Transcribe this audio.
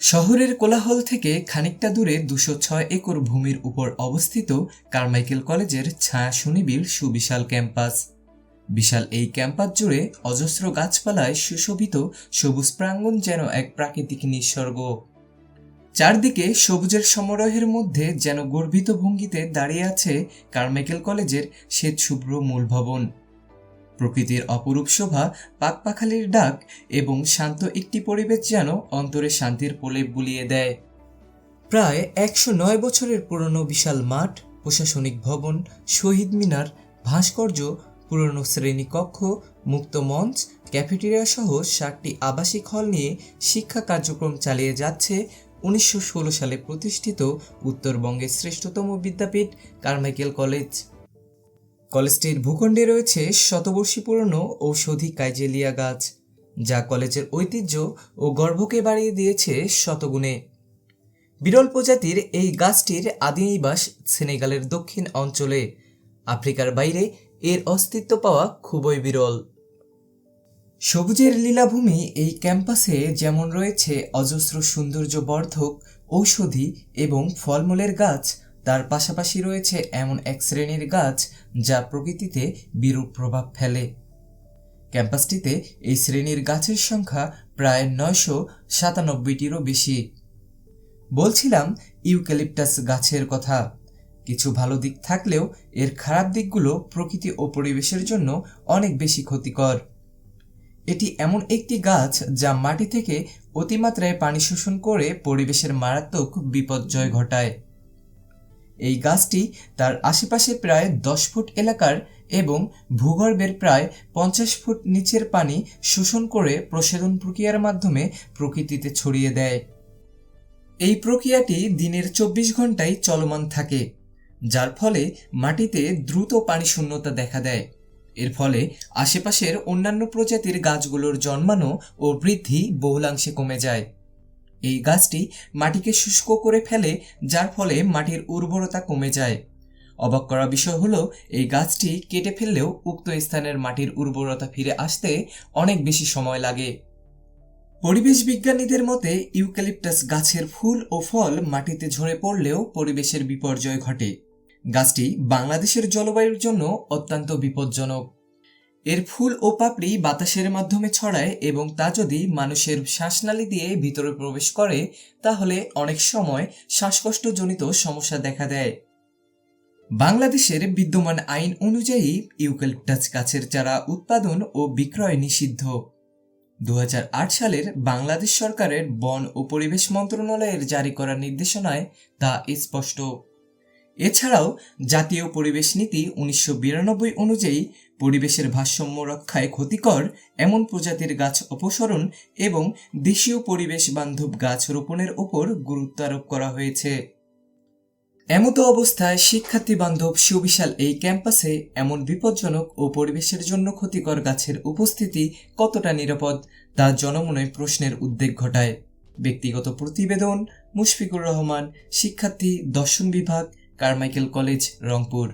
শহরের কোলাহল থেকে খানিকটা দূরে দুশো ছয় একর ভূমির উপর অবস্থিত কারমাইকেল কলেজের ছায়া সুনিবিড় সুবিশাল ক্যাম্পাস। বিশাল এই ক্যাম্পাস জুড়ে অজস্র গাছপালায় সুশোভিত সবুজ প্রাঙ্গণ যেন এক প্রাকৃতিক নিঃস্বর্গ চারদিকে সবুজের সমারোহের মধ্যে যেন গর্বিত ভঙ্গিতে দাঁড়িয়ে আছে কারমাইকেল কলেজের শ্বেত শুভ্র মূল ভবন। প্রকৃতির অপরূপ শোভা পাকপাখালির ডাক এবং শান্ত একটি পরিবেশ যেন অন্তরে শান্তির প্রলেপ বুলিয়ে দেয়। প্রায় একশো নয় বছরের পুরনো বিশাল মাঠ, প্রশাসনিক ভবন, শহীদ মিনার, ভাস্কর্য, পুরনো শ্রেণীকক্ষ, মুক্ত মঞ্চ, ক্যাফেটেরিয়া সহ ষাটটি আবাসিক হল নিয়ে শিক্ষা কার্যক্রম চালিয়ে যাচ্ছে উনিশশো ষোলো সালে প্রতিষ্ঠিত উত্তরবঙ্গের শ্রেষ্ঠতম বিদ্যাপীঠ কারমাইকেল কলেজ। কলেজটির ভূখণ্ডে রয়েছে শতবর্ষী পুরনো ঔষধি কাইজেলিয়া গাছ, যা কলেজের ঐতিহ্য ও গর্ভকে বাড়িয়ে দিয়েছে শতগুণে। বিরল প্রজাতির এই গাছটির আদি নিবাস সেনেগালের দক্ষিণ অঞ্চলে। আফ্রিকার বাইরে এর অস্তিত্ব পাওয়া খুবই বিরল। সবুজের লীলাভূমি এই ক্যাম্পাসে যেমন রয়েছে অজস্র সৌন্দর্য বর্ধক ঔষধি এবং ফলমূলের গাছ তার পাশাপাশি রয়েছে এমন এক শ্রেণির গাছ যা প্রকৃতিতে বিরূপ প্রভাব ফেলে। ক্যাম্পাসটিতে এই শ্রেণির গাছের সংখ্যা প্রায় নয়শো সাতানব্বইটিরও বেশি। বলছিলাম ইউক্যালিপটাস গাছের কথা। কিছু ভালো দিক থাকলেও এর খারাপ দিকগুলো প্রকৃতি ও পরিবেশের জন্য অনেক বেশি ক্ষতিকর। এটি এমন একটি গাছ যা মাটি থেকে অতিমাত্রায় পানি শোষণ করে পরিবেশের মারাত্মক বিপর্যয় ঘটায়। এই গাছটি তার আশেপাশে প্রায় দশ ফুট এলাকার এবং ভূগর্ভের প্রায় পঞ্চাশ ফুট নিচের পানি শোষণ করে প্রসারণ প্রক্রিয়ার মাধ্যমে প্রকৃতিতে ছড়িয়ে দেয়। এই প্রক্রিয়াটি দিনের চব্বিশ ঘন্টায় চলমান থাকে, যার ফলে মাটিতে দ্রুত পানি শূন্যতা দেখা দেয়। এর ফলে আশেপাশের অন্যান্য প্রজাতির গাছগুলোর জন্মানো ও বৃদ্ধি বহুলাংশে কমে যায়। এই গাছটি মাটিকে শুষ্ক করে ফেলে, যার ফলে মাটির উর্বরতা কমে যায়। অবাক করা বিষয় হলো, এই গাছটি কেটে ফেললেও উক্ত স্থানের মাটির উর্বরতা ফিরে আসতে অনেক বেশি সময় লাগে। পরিবেশ বিজ্ঞানীদের মতে, ইউক্যালিপটাস গাছের ফুল ও ফল মাটিতে ঝরে পড়লেও পরিবেশের বিপর্যয় ঘটে। গাছটি বাংলাদেশের জলবায়ুর জন্য অত্যন্ত বিপজ্জনক। এর ফুল ও পাপড়ি বাতাসের মাধ্যমে ছড়ায় এবং তা যদি মানুষের শ্বাসনালী দিয়ে ভিতরে প্রবেশ করে, তাহলে অনেক সময় শ্বাসকষ্টজনিত সমস্যা দেখা দেয়। বাংলাদেশের বিদ্যমান আইন অনুযায়ী ইউক্যালিপটাস গাছের চারা উৎপাদন ও বিক্রয় নিষিদ্ধ। দু হাজার আট সালের বাংলাদেশ সরকারের বন ও পরিবেশ মন্ত্রণালয়ের জারি করা নির্দেশনায় তা স্পষ্ট। এছাড়াও জাতীয় পরিবেশ নীতি উনিশশো বিরানব্বই অনুযায়ী পরিবেশের ভারসাম্য রক্ষায় ক্ষতিকর এমন প্রজাতির গাছ অপসরণ এবং দেশীয় পরিবেশ বান্ধব গাছ রোপণের ওপর গুরুত্ব আরোপ করা হয়েছে। এমতো অবস্থায় শিক্ষার্থী বান্ধব সুবিশাল এই ক্যাম্পাসে এমন বিপজ্জনক ও পরিবেশের জন্য ক্ষতিকর গাছের উপস্থিতি কতটা নিরাপদ, তা জনমনে প্রশ্নের উদ্বেগ ঘটায়। ব্যক্তিগত প্রতিবেদন, মুশফিকুর রহমান, শিক্ষার্থী দর্শন বিভাগ, কারমাইকেল কলেজ, রংপুর।